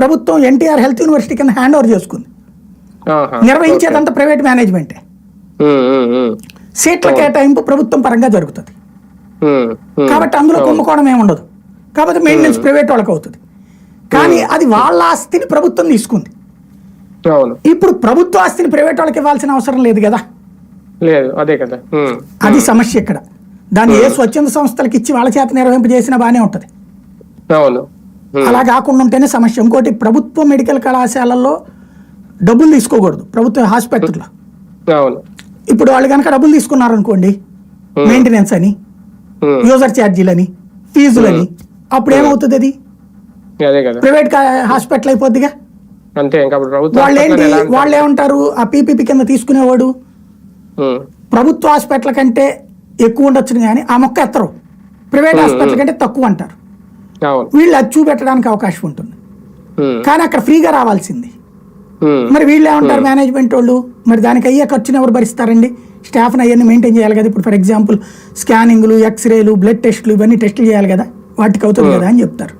ప్రభుత్వం NTR health university కింద hand over చేసుకుంది. నిర్వహించేదంతా ప్రైవేట్ మేనేజ్మెంటే. సీట్ల కేటాయింపు ప్రభుత్వం పరంగా జరుగుతుంది. కాబట్టి అందులో కుంభకోణం ఏమి ఉండదు. కాబట్టి మెయింటెనెన్స్ ప్రైవేట్ వాళ్ళకి అవుతుంది. కానీ అది వాళ్ళ ఆస్తిని ప్రభుత్వం తీసుకుంది. ఇప్పుడు ప్రభుత్వ ఆస్తిని ప్రైవేట్ వాళ్ళకి ఇవ్వాల్సిన అవసరం లేదు కదా? లేదు అదే కదా. అది సమస్య ఇక్కడ. దాన్ని ఏ స్వచ్ఛంద సంస్థలకు ఇచ్చి వాళ్ళ చేత నిర్వహింపజేసినా బాగానే ఉంటుంది. అవును. అలా కాకుండా ఉంటేనే సమస్య. ఇంకోటి ప్రభుత్వ మెడికల్ కళాశాలల్లో డబ్బులు తీసుకోకూడదు ప్రభుత్వ హాస్పిటల్లో. అవును. ఇప్పుడు వాళ్ళు కనుక డబ్బులు తీసుకున్నారనుకోండి మెయింటెనెన్స్ అని ఉమ్, యూజర్ ఛార్జీలని ఫీజులని అప్పుడు ఏమవుతుంది అది? ప్రైవేట్ హాస్పిటల్ అయిపోద్దిగా? అంతే వాళ్ళు ఏంటి హాస్పిటల్ వాళ్ళు ఏమంటారు ఆ పీపీపీ కింద తీసుకునేవాడు? ప్రభుత్వ హాస్పిటల్ కంటే ఎక్కువ ఉండొచ్చును కానీ ఆ మొక్క ఎత్తరు. ప్రైవేట్ హాస్పిటల్ కంటే తక్కువ అంటారు. వీళ్ళు అది చూపెట్టడానికి అవకాశం ఉంటుంది. కానీ అక్కడ ఫ్రీగా రావాల్సింది. మరి వీళ్ళు ఏమంటారు మేనేజ్మెంట్ వాళ్ళు? మరి దానికి అయ్యే ఖర్చుని ఎవరు భరిస్తారండి? స్టాఫ్ని అవన్నీ మెయింటైన్ చేయాలి కదా? ఇప్పుడు ఫర్ ఎగ్జాంపుల్ స్కానింగ్లు ఎక్స్రేలు బ్లడ్ టెస్ట్లు ఇవన్నీ టెస్టులు చేయాలి కదా? వాటికి అవుతుంది కదా అని చెప్తారు.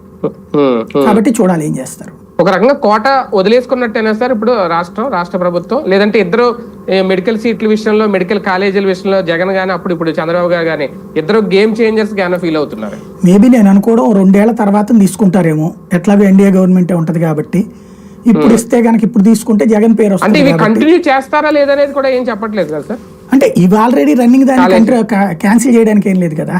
కాబట్టి చూడాలి ఏం చేస్తారు. ఒక రకంగా కోట వదిలేసుకున్నట్టేనా సార్ ఇప్పుడు రాష్ట్రం రాష్ట్ర ప్రభుత్వం? లేదంటే ఇద్దరు మెడికల్ సీట్ల విషయంలో మెడికల్ కాలేజీల విషయంలో జగన్ గానీ అప్పుడు ఇప్పుడు చంద్రబాబు గారు కానీ ఇద్దరు గేమ్ చేంజర్స్ గానే ఫీల్ అవుతున్నారు. మేబీ నేను అనుకోవడం రెండేళ్ళ తర్వాత తీసుకుంటారేమో. ఎట్లాగో ఎన్డీఏ గవర్నమెంటే ఉంటది కాబట్టి. ఇప్పుడు ఇస్తే గనక ఇప్పుడు తీసుకుంటే జగన్ పేరు అంటే వస్తుంది ఇవి. కంటిన్యూ చేస్తారా లేదనేది కూడా ఏం చెప్పట్లేదు కదా సార్? అంటే ఇవి ఆల్రెడీ రన్నింగ్ దాన్ని క్యాన్సిల్ చేయడానికి ఏం లేదు కదా.